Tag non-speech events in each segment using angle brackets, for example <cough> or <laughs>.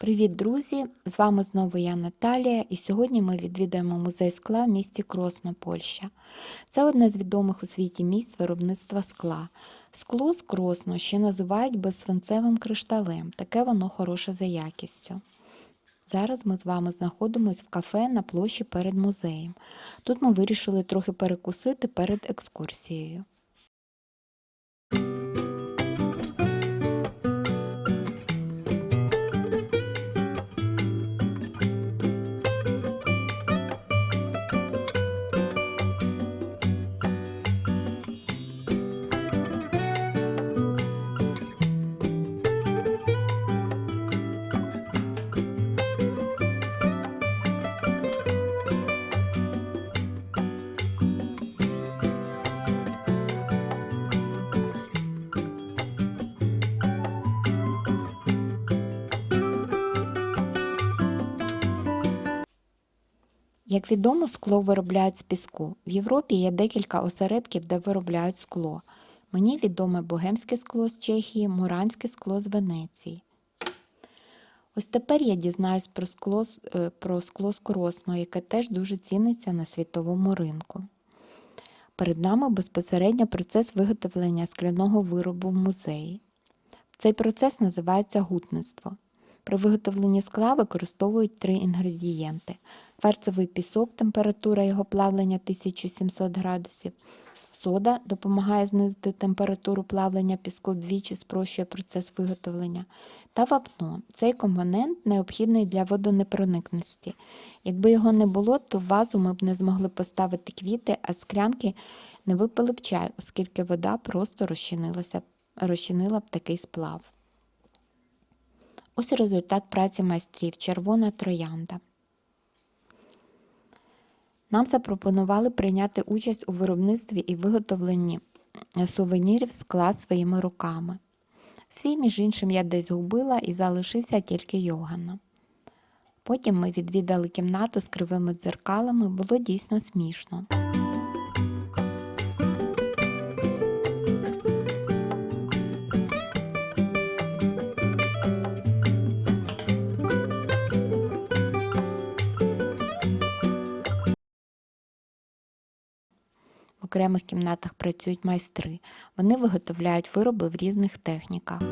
Привіт, друзі! З вами знову я Наталія, і сьогодні ми відвідаємо музей скла в місті Кросно, Польща. Це одне з відомих у світі місць виробництва скла. Скло з Кросно ще називають безсвинцевим кришталем, таке воно хороше за якістю. Зараз ми з вами знаходимося в кафе на площі перед музеєм. Тут ми вирішили трохи перекусити перед екскурсією. Як відомо, скло виробляють з піску. В Європі є декілька осередків, де виробляють скло. Мені відоме богемське скло з Чехії, муранське скло з Венеції. Ось тепер я дізнаюсь про скло, е, про скло з Коросного, яке теж дуже ціниться на світовому ринку. Перед нами безпосередньо процес виготовлення скляного виробу в музеї. Цей процес називається гутництво. При виготовленні скла використовують три інгредієнти: кварцевий пісок, температура його плавлення 1700 градусів, сода допомагає знизити температуру плавлення піску вдвічі, спрощує процес виготовлення, та вапно. Цей компонент необхідний для водонепроникності. Якби його не було, то в вазу ми б не змогли поставити квіти, а з не випили б чай, оскільки вода просто розчинила б такий сплав. Ось результат праці майстрів червона троянда. Нам запропонували прийняти участь у виробництві і виготовленні сувенірів скла своїми руками. Свій, між іншим, я десь губила і залишився тільки Йогана. Потім ми відвідали кімнату з кривими дзеркалами, було дійсно смішно. Окремих кімнатах працюють майстри. Вони виготовляють вироби в різних техніках.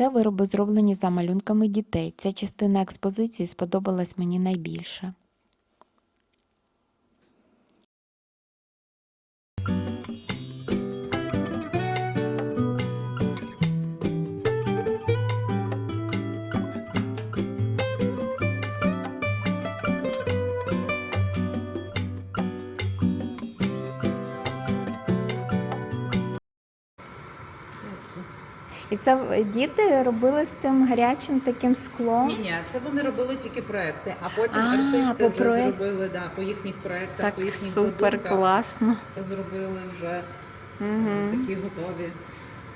Це вироби зроблені за малюнками дітей. Ця частина експозиції сподобалась мені найбільше. Це діти робили з цим гарячим таким склом. Ні, ні, це вони робили тільки проекти, а потім А, артисти по вже проект- зробили да, по їхніх проектах, Так по їхніх супер задумках класно. зробили вже Угу. такі готові.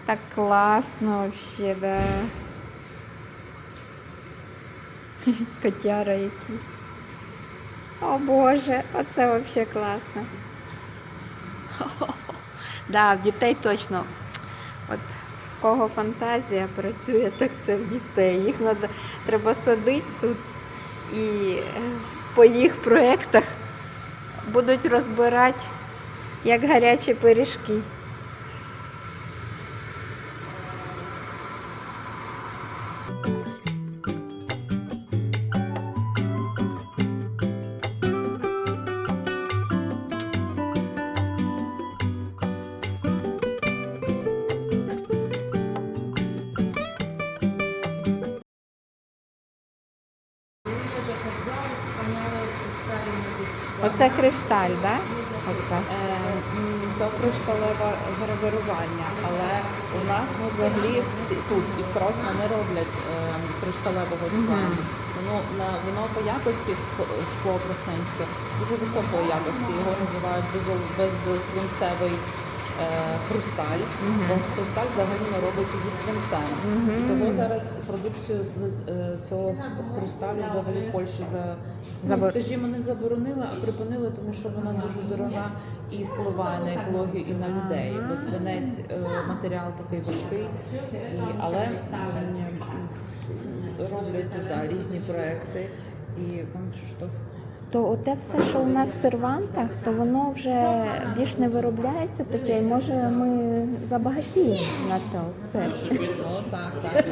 Так класно вообще, да. <laughs> Котяра які. О Боже, оце вообще класно. <laughs> Да, в дітей точно. От кого фантазія працює, так це в дітей. Їх надо, треба садити тут і е, по їх проєктах будуть розбирати як гарячі пиріжки. Оце кришталь, так? Да? Оце. Е, То кришталеве гравирування, але у нас ми взагалі в ці- тут і в Кросно не роблять е, кришталевого скла. Воно на воно по якості ко- шкло красненське дуже високої якості. Його називають без, безсвинцевий е, хрусталь. Мгм. Бо хрусталь взагалі не робиться зі свинцем. Тому зараз продукцію з- е, цього хрусталю взагалі в Польщі за ну, Забор- скажімо, не заборонили, а припинили, тому що вона дуже дорога і впливає на екологію і на людей. Бо свинець е, матеріал такий важкий, і, але м, роблять тут да, різні проекти. І пан Кшиштоф То оте все, що у нас в сервантах, то воно вже більш не виробляється таке, і може ми забагатіємо на то все. так, так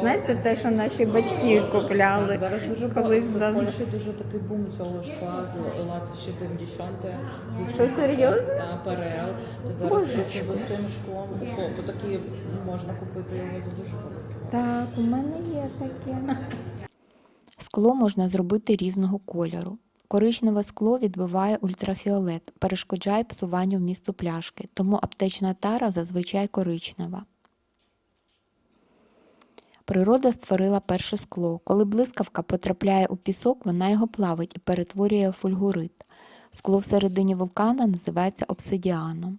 Знаєте, те, що наші батьки купляли. Зараз дуже колись в. Польщі дуже такий бум цього шкла з латвіші дівчонки. Що, серйозно? Та ПРЛ. То зараз Боже, за цим шклом то такі можна купити його за дуже великі. Так, у мене є таке. Скло можна зробити різного кольору. Коричневе скло відбиває ультрафіолет, перешкоджає псуванню вмісту пляшки, тому аптечна тара зазвичай коричнева. Природа створила перше скло. Коли блискавка потрапляє у пісок, вона його плавить і перетворює в фульгурит. Скло всередині вулкана називається обсидіаном.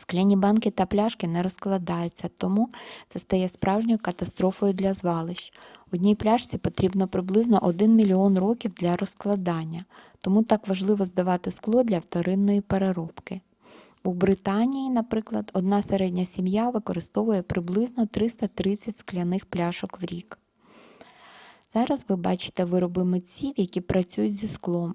Скляні банки та пляшки не розкладаються, тому це стає справжньою катастрофою для звалищ. Одній пляшці потрібно приблизно 1 мільйон років для розкладання, тому так важливо здавати скло для вторинної переробки. У Британії, наприклад, одна середня сім'я використовує приблизно 330 скляних пляшок в рік. Зараз ви бачите вироби митців, які працюють зі склом,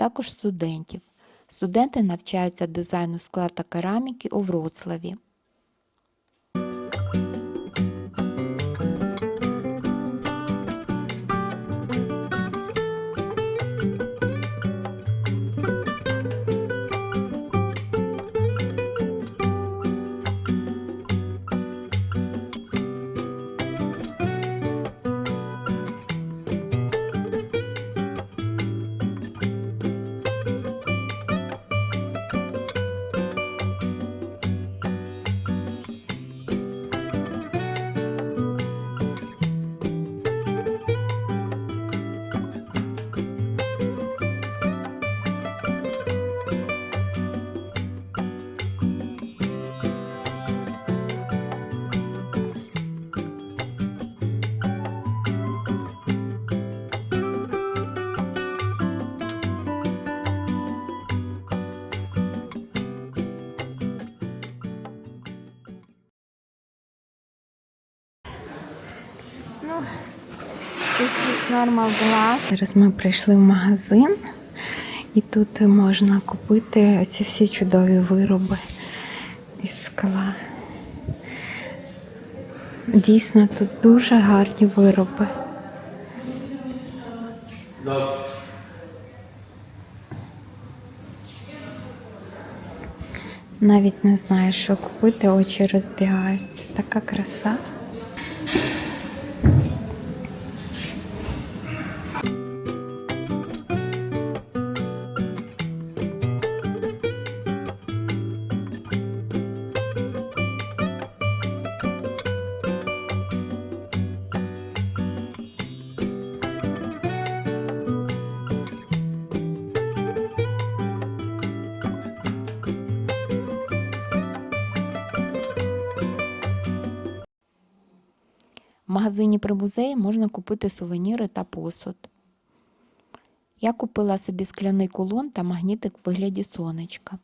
також студентів. Студенти навчаються дизайну скла та кераміки у Вроцлаві. Normal glass. Зараз ми прийшли в магазин, і тут можна купити ці всі чудові вироби із скла. Дійсно, тут дуже гарні вироби. Навіть не знаю, що купити, очі розбігаються. Така краса. При музеї можна купити сувеніри та посуд. Я купила собі скляний кулон та магнітик в вигляді сонечка.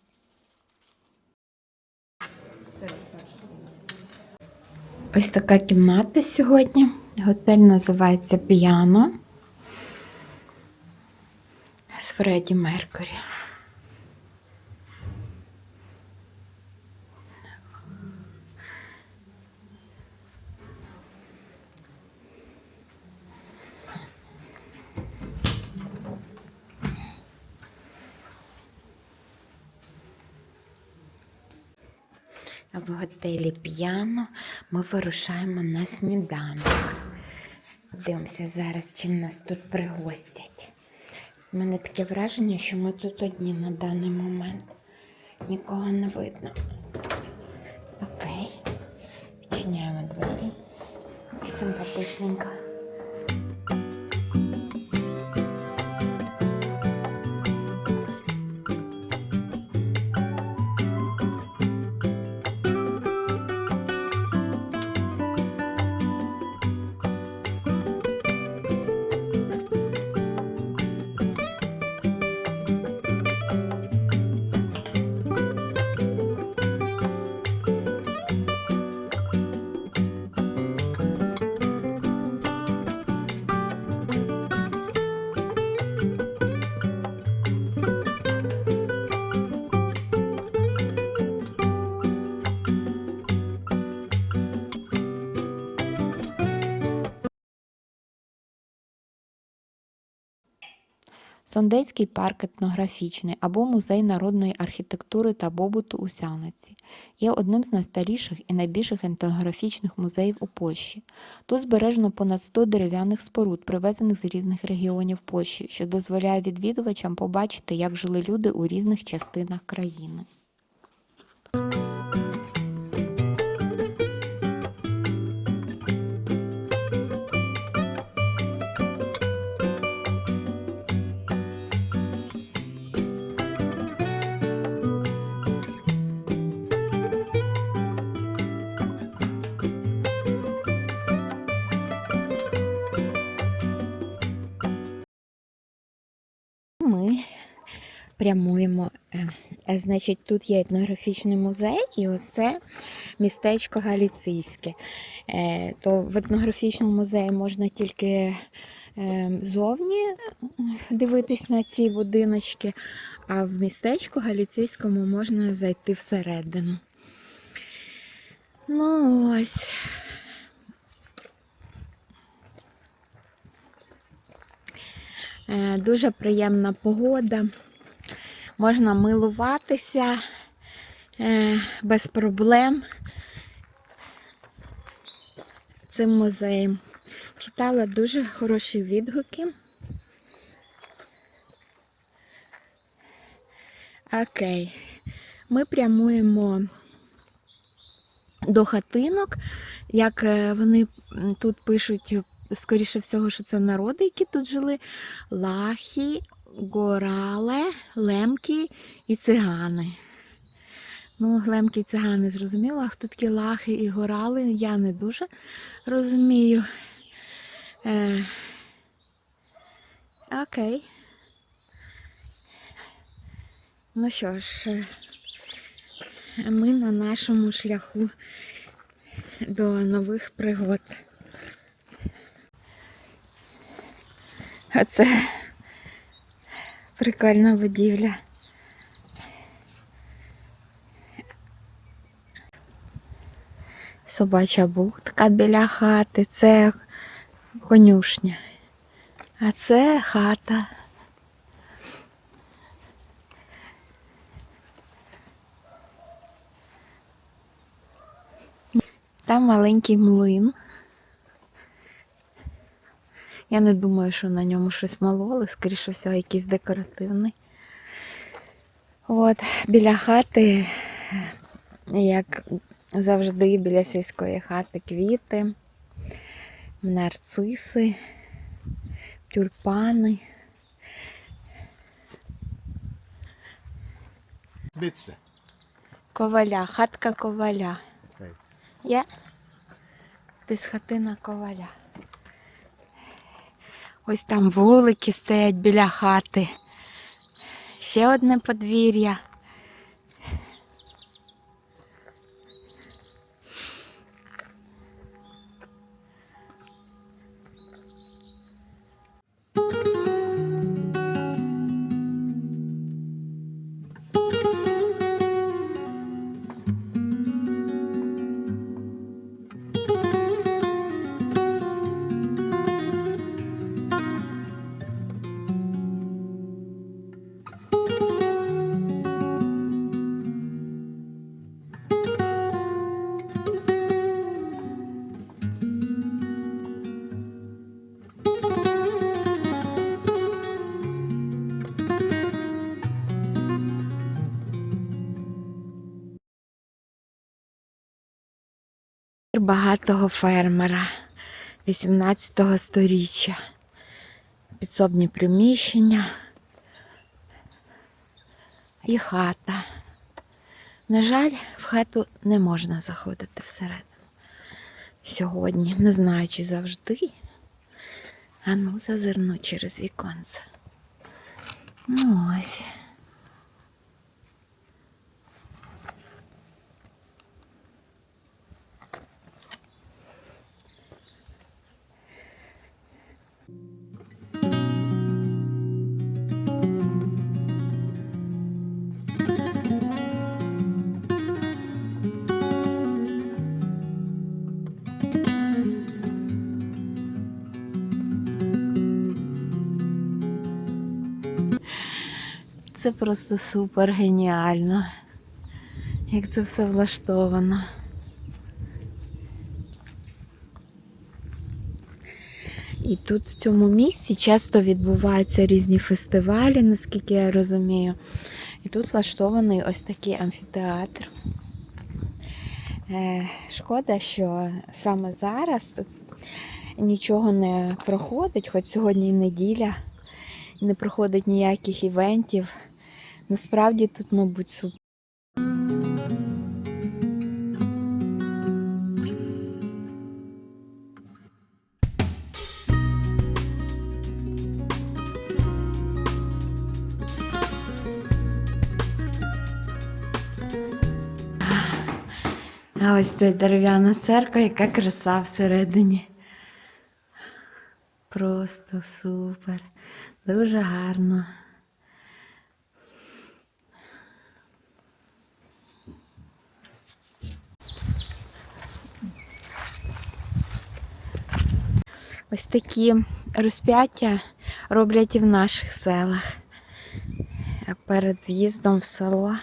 Ось така кімната сьогодні. Готель називається Піано з Фредді Меркурі. В готелі П'яно ми вирушаємо на сніданок. Дивимося зараз, чим нас тут пригостять. У мене таке враження, що ми тут одні на даний момент. Нікого не видно. Окей. Відчиняємо двері. Симпатичненько. Сондецький парк етнографічний або музей народної архітектури та побуту у Сяниці є одним з найстаріших і найбільших етнографічних музеїв у Польщі. Тут збережено понад 100 дерев'яних споруд, привезених з різних регіонів Польщі, що дозволяє відвідувачам побачити, як жили люди у різних частинах країни. Прямуємо. е, е, Значить, тут є етнографічний музей, і ось це містечко Галіцийське. Е, То в етнографічному музеї можна тільки зовні дивитись на ці будиночки, а в містечку Галіцийському можна зайти всередину. Ну ось. Дуже приємна погода. Можна милуватися е, без проблем цим музеєм. Читала дуже хороші відгуки. Окей. Ми прямуємо до хатинок. Як е, вони тут пишуть, скоріше всього, що це народи, які тут жили. Лахи, горале, лемки і цигани. Ну, лемки і цигани зрозуміло, а хто такі лахи і горали, я не дуже розумію. Е, окей. Ну що ж, е, ми на нашому шляху до нових пригод. Оце прикольна будівля. Собача будка біля хати, це конюшня. А це хата. Там маленький млин. Я не думаю, що на ньому щось мололи, скоріше всього, якийсь декоративний. От, біля хати, як завжди, біля сільської хати квіти, нарциси, тюльпани. Mütze. Коваля, хатка коваля. Так. Є? Десь хатина коваля. Ось там вулики стоять біля хати. Ще одне подвір'я. Багатого фермера 18 сторіччя. Підсобні приміщення і хата. На жаль, в хату не можна заходити всередину. Сьогодні, не знаю, чи завжди. А ну, зазирну через віконце. Ну ось. Це просто супер геніально. Як це все влаштовано. І тут в цьому місці часто відбуваються різні фестивалі, наскільки я розумію. І тут влаштований ось такий амфітеатр. Е, шкода, що саме зараз тут нічого не проходить, хоч сьогодні і неділя, не проходить ніяких івентів. Насправді тут, мабуть, супер. А ось це дерев'яна церква, яка краса всередині. Просто супер. Дуже гарно. Ось такі розп'яття роблять і в наших селах. Перед в'їздом в село.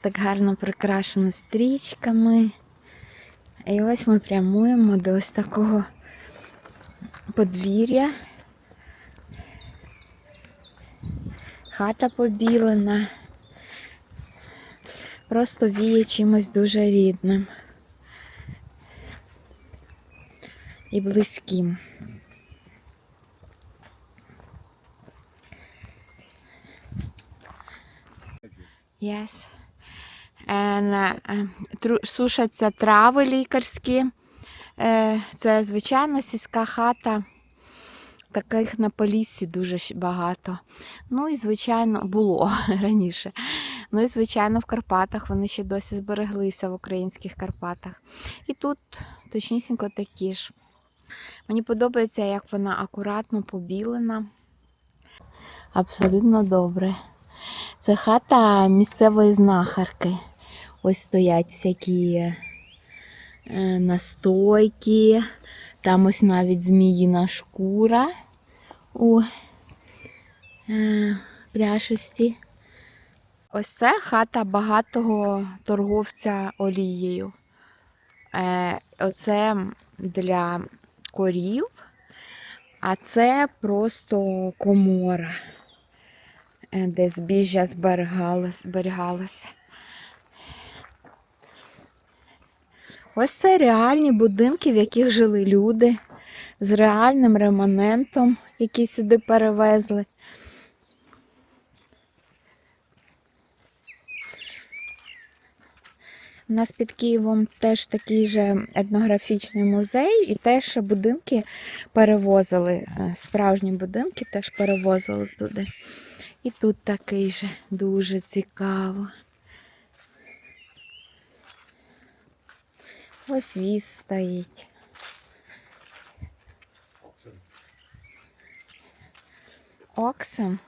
Так гарно прикрашено стрічками. І ось ми прямуємо до ось такого подвір'я. Хата побілена. Просто віє чимось дуже рідним. І близьким. Yes. And, тру- сушаться трави лікарські. Е, Це звичайна сільська хата. Таких на Поліссі дуже багато. Ну і, звичайно, було <laughs> раніше. Ну і, звичайно, в Карпатах вони ще досі збереглися в українських Карпатах. І тут точнісінько такі ж. Мені подобається, як вона акуратно побілена. Абсолютно добре. Це хата місцевої знахарки. Ось стоять всякі е, настойки. Там ось навіть зміїна шкура у е, пляшості. Ось це хата багатого торговця олією. Е, оце для корів, а це просто комора, е, де збіжжя зберігалося. Ось це реальні будинки, в яких жили люди з реальним реманентом, який сюди перевезли. У нас під Києвом теж такий же етнографічний музей, і теж будинки перевозили, е, справжні будинки теж перевозили туди. І тут такий же дуже цікаво. Ось віз стоїть. Оксен.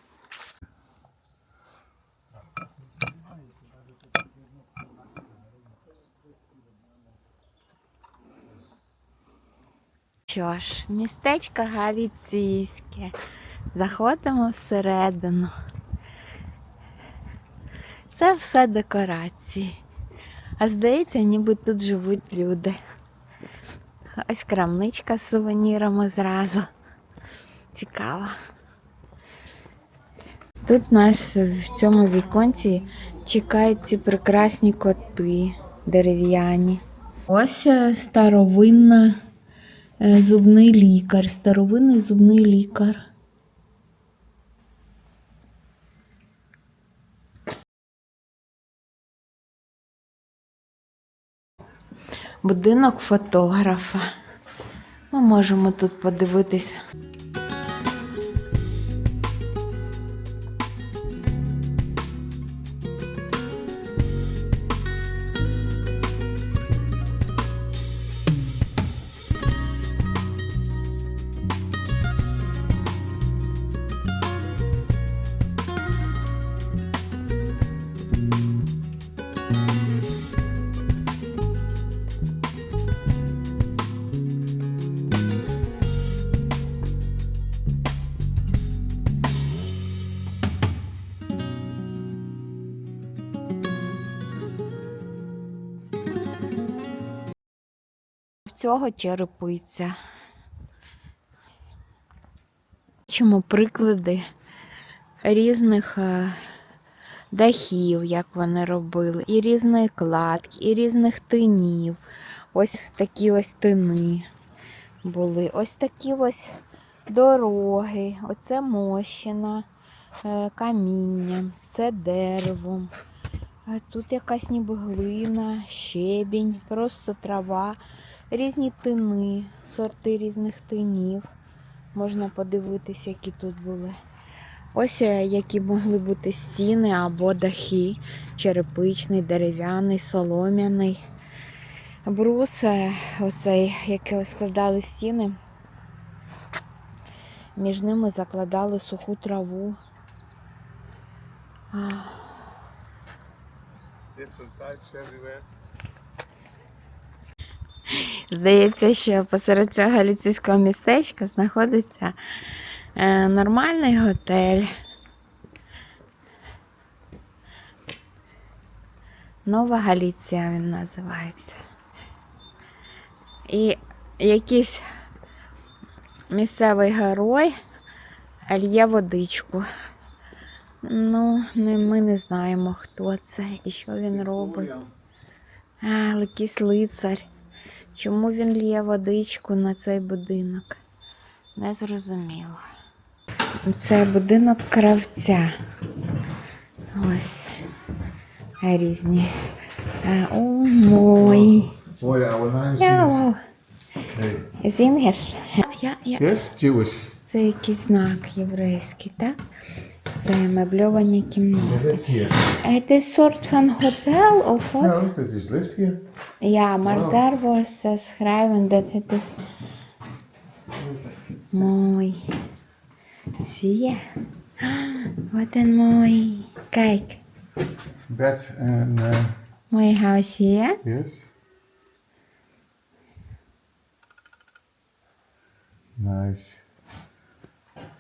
Що ж, містечко галіційське. Заходимо всередину. Це все декорації. А здається, ніби тут живуть люди. Ось крамничка з сувенірами зразу. Цікаво. Тут нас в цьому віконці чекають ці прекрасні коти дерев'яні. Ось е, старовинна зубний лікар, старовинний зубний лікар. Будинок фотографа. Ми можемо тут подивитись. Цього черепиця. Чому приклади різних е, дахів, як вони робили, і різної кладки, і різних тинів. Ось такі ось тини були. Ось такі ось дороги. Оце мощина е, камінням, це дерево. Тут якась ніби глина, щебінь, просто трава, різні тини, сорти різних тинів. Можна подивитися, які тут були. Ось е, які могли бути стіни або дахи, черепичний, дерев'яний, солом'яний. Брус, е, оцей, який складали стіни, між ними закладали суху траву. Different. Здається, що посеред цього галіційського містечка знаходиться е, нормальний готель. Нова Галіція він називається. І якийсь місцевий герой лє водичку. Ну, ми не знаємо, хто це і що він робить. А, якийсь лицар. Чому він лє водичку на цей будинок? Не зрозуміло. Це будинок кравця. Ось різні. А, О, мой. Huisjes. Яу. Hey. Зінгер. Я, я. Yes, Jewish. Це якийсь знак єврейський, так? Це мебльовані Je кімнати. ligt hier. Це soort van hotel of what? Nou, dat is lift hier. Ja, maar Wow. daar was uh, schrijven dat het is mooi. Zie je? Ah, Wat een mooi. Kijk, Bed en... eh, mooi huisje, hè? yes. Nice.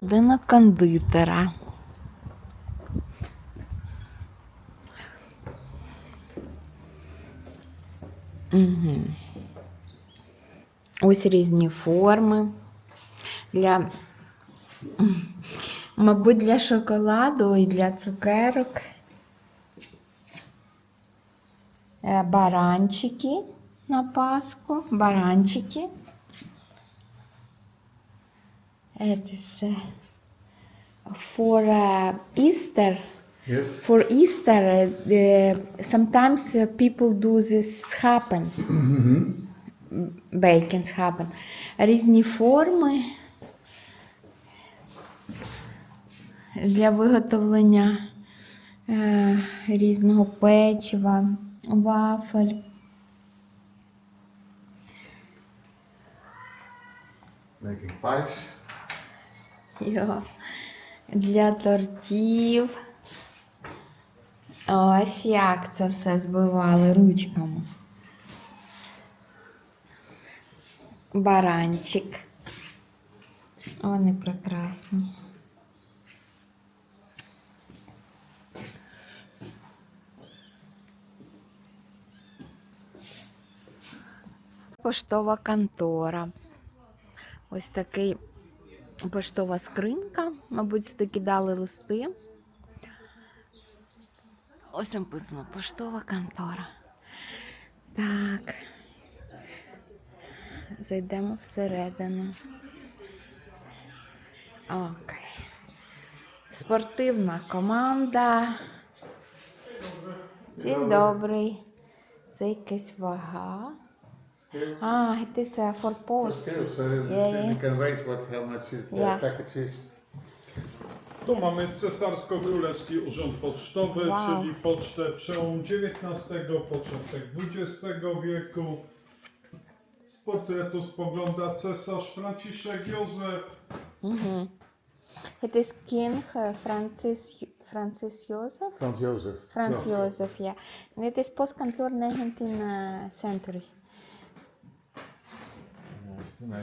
Будинок кондитера. Угу. Ось різні форми. Для, мабуть, для шоколаду і для цукерок. Е, Баранчики на Пасху. Баранчики. Это is uh, for Easter Yes. For Easter, uh, sometimes uh, people do this happen. Bacons happen. Різні форми для виготовлення е, різного печива, вафель. Making pies. Йо. Для тортів. Ось як це все збивали ручками. Баранчик. Вони прекрасні. Поштова контора. Ось такий поштова скринька. Мабуть, сюди кидали листи. Ось написано поштова контора. Так. Зайдемо всередину. Окей. Спортивна команда. Dzień добрий. Це якась вага. А, це uh, for post. Yeah, yeah. you can rate what how much it, Yeah. package is. Tu mamy cesarsko-królewski urząd pocztowy, Wow. czyli pocztę przełom XIX, początek XX wieku. Z portretu spogląda cesarz Franciszek Józef. Het is King uh, Francis, Francis Jozef? Franz Jozef. Franz No. Jozef, ja. En het is postkantoor 19th century. Nice, nice Eh. telephone. E.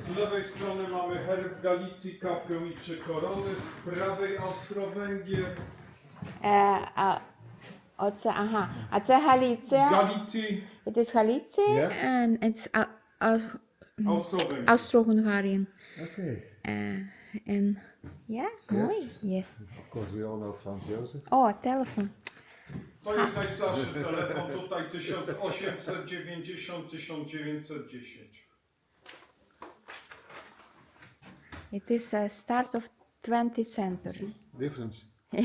Z lewej strony mamy herb Galicji, kawkę i trzy korony, z prawej Austro-Węgier. E, a, oce, aha. A co Galicja? Galicji, It is Galicia Ja. and it's Austro-Węgier. Austro-Hungarian. Okay, Uh, and yeah, mooi. Yeah. of course we all know Franz Josef. Oh, o, telefon. To jest najstarszy <laughs> telefon, tutaj 1890-1910. It is a start of 20th century. Difference. <laughs> you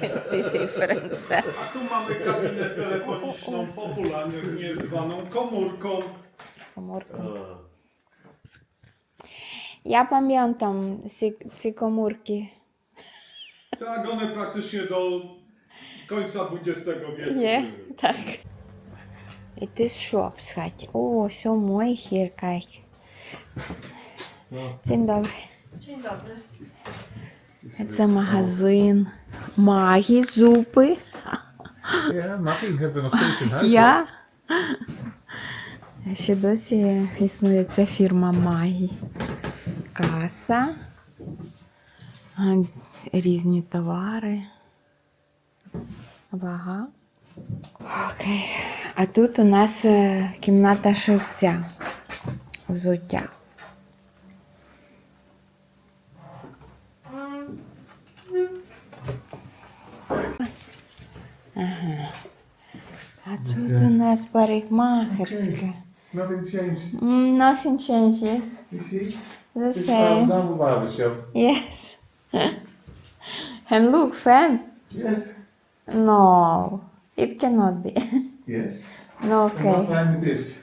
can see difference. A tu mamy kabinę telefoniczną popularnie zwaną komórką. Komórką. Tak. Ja pamiętam te komórki. Tak, one praktycznie do końca XX wieku. Nie, tak. It is shop, schat. Oh, so mooi hier. Dzień dobry. Dzień dobry. Це магазин Магі зупи. ja, Maggie hebben we nog steeds in huis. Я. Ще досі існує ця фірма Магі. Каса. А, Різні товари. Вага. Окей. А тут у нас е, кімната шивця. Взуття. Ага. А тут у нас парикмахерська. Nothing changed. Mm, Nothing changes. You see? The It's our same. double barbershop. Yes. <laughs> And look, fan. Yes. No, it cannot be. Yes. <laughs> No, And what okay. time it is?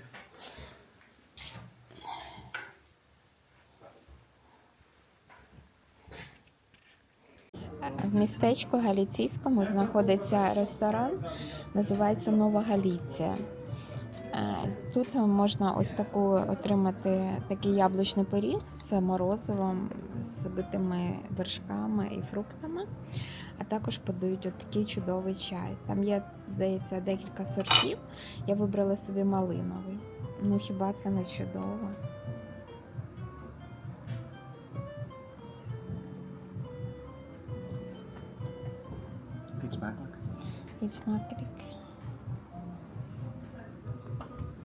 В містечку Галіційському знаходиться ресторан, називається Нова Галіція. Е, Тут можна ось таку отримати такий яблучний пиріг з морозивом, з битими вершками і фруктами. А також подають от такий чудовий чай. Там є, здається, декілька сортів. Я вибрала собі малиновий. Ну хіба це не чудово? It's magnetic.